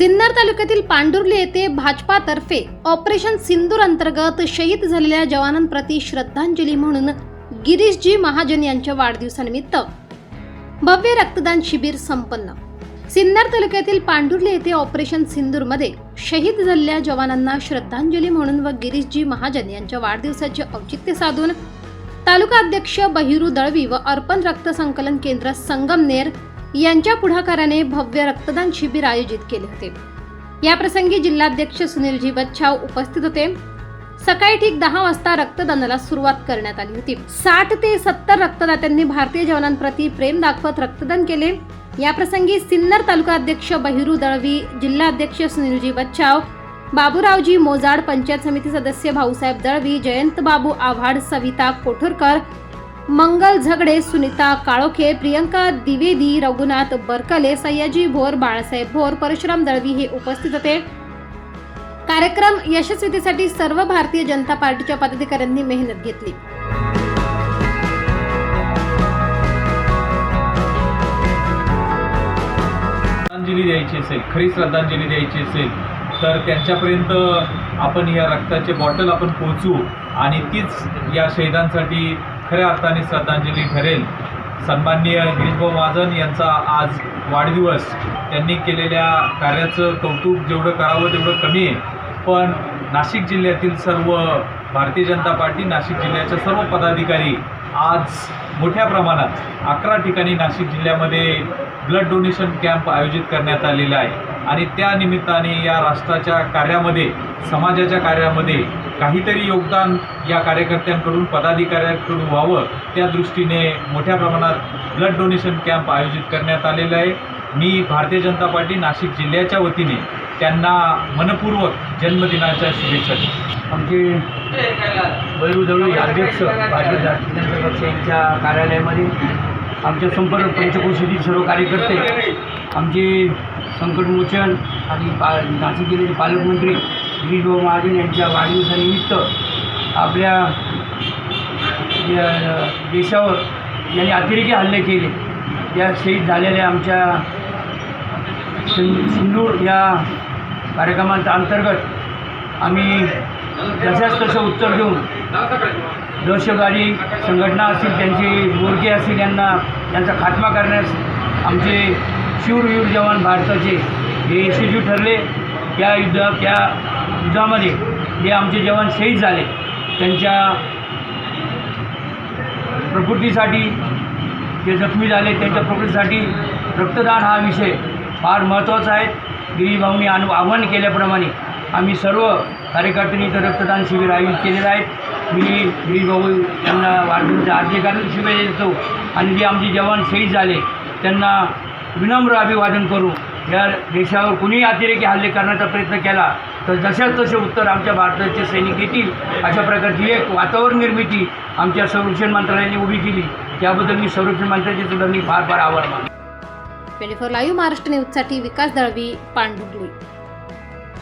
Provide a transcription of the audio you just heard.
सिन्नर तालुक्यातील पांडुर्ली येथे भाजपातर्फे ऑपरेशन सिंदूर अंतर्गत शहीद झालेल्या जवानांप्रती श्रद्धांजली म्हणून गिरीशजी महाजन यांच्या वाढदिवसानिमित्त भव्य रक्तदान शिबिर संपन्न. सिन्नर तालुक्यातील पांडुर्ली येथे ऑपरेशन सिंदूरमध्ये शहीद झालेल्या जवानांना श्रद्धांजली म्हणून व गिरीशजी महाजन यांच्या वाढदिवसाचे औचित्य साधून तालुका अध्यक्ष बहिरू दळवी व अर्पण रक्त संकलन केंद्र संगमनेर यांच्या पुढाकाराने भव्य रक्तदान शिबिर आयोजित केले होते. याप्रसंगी जिल्हाध्यक्ष सुनीलजी बच्छाव उपस्थित होते. सकाळी ठीक दहा वाजता रक्तदानाला सुरुवात करण्यात आली होती. साठ ते सत्तर रक्तदात्यांनी भारतीय जवानांप्रती प्रेम दाखवत रक्तदान केले. या प्रसंगी सिन्नर तालुका अध्यक्ष बहिरू दळवी जिल्हाध्यक्ष सुनीलजी बच्छाव बाबूरावजी मोजाड पंचायत समिती सदस्य भाऊसाहेब दळवी जयंत बाबू आव्हाड सविता कोठरकर मंगल झगडे सुनीता काळोखे प्रियंका द्विवेदी रघुनाथ बरकले सयाजी भोर बाळासाहेब भोर परशुराम दळवी हे उपस्थित होते. कार्यक्रम यशस्वीतेसाठी सर्व भारतीय जनता पार्टीच्या पदाधिकाऱ्यांनी मेहनत घेतली. श्रद्धांजली द्यायची असेल खरी श्रद्धांजली द्यायची असेल तर त्यांच्यापर्यंत आपण या रक्ताचे बॉटल आपण पोचू आणि तीच या शहीदांसाठी खऱ्या अर्थाने श्रद्धांजली ठरेल. सन्माननीय गिरीशभाऊ महाजन यांचा आज वाढदिवस. त्यांनी केलेल्या कार्याचं कौतुक जेवढं करावं तेवढं कमी आहे. पण नाशिक जिल्ह्यातील सर्व भारतीय जनता पार्टी नाशिक जिल्ह्याच्या सर्व पदाधिकारी आज मोठ्या प्रमाणात अकरा ठिकाणी नाशिक जिल्ह्यामध्ये ब्लड डोनेशन कॅम्प आयोजित करण्यात आलेला आहे. आणि त्या निमित्ताने या राष्ट्राच्या कार्यामध्ये समाजाच्या कार्यामध्ये काहीतरी योगदान या कार्यकर्त्यांकडून पदाधिकाऱ्यांकडून व्हावं त्या दृष्टीने मोठ्या प्रमाणात ब्लड डोनेशन कॅम्प आयोजित करण्यात आलेला आहे. मी भारतीय जनता पार्टी नाशिक जिल्ह्याच्या वतीने त्यांना मनपूर्वक जन्मदिनाच्या शुभेच्छा आमचे वैरुदळू अध्यक्ष जनता पक्ष यांच्या कार्यालयामध्ये आमच्या संपर्क पंचकोशीतील सर्व कार्यकर्ते आमचे संकटमोचन आणि पा नाशिक जिल्ह्याचे पालकमंत्री गिरीशभाऊ महाजन यांच्या वाढदिवसानिमित्त आपल्या देशावर यांनी अतिरेकी हल्ले केले. या शहीद झालेल्या आमच्या सिं सिंदूर या कार्यक्रमांच्या अंतर्गत आम्ही जशाच तसं उत्तर देऊन दहशतवादी संघटना असतील त्यांची बोरके असतील यांना त्यांचा खात्मा करण्यास आमचे शूरवीर जवान भारताचे हे यशस्वी ठरले. त्या युद्ध त्या युद्धामध्ये जे आमचे जवान शहीद झाले. त्यांच्या प्रकृतीसाठी जे जखमी झाले. त्यांच्या प्रकृतीसाठी रक्तदान हा विषय फार महत्त्वाचा आहे. गिरीभाऊंनी अनु आव्हान केल्याप्रमाणे आम्ही सर्व कार्यकर्त्यांनी इथं रक्तदान शिबिर आयोजित केलेलं आहे. मी गिरीभाऊ यांना वाढदिवसाच्या हार्दिक शुभेच्छा देतो. आणि जे आमचे जवान शहीद झाले त्यांना विनम्र अभिवादन करू. या देशावर कुणीही अतिरेकी हल्ले करण्याचा प्रयत्न केला तर जशाच तसे उत्तर आमच्या भारताचे सैनिक येतील अशा प्रकारची एक वातावरण निर्मिती आमच्या संरक्षण मंत्रालयाने उभी केली. त्याबद्दल मी संरक्षण मंत्र्याचे सुद्धा मी फार फार आभार मानतो. ट्वेंटी फोर लाईव्ह महाराष्ट्र न्यूजसाठी विकास दळवी पांडुर्ली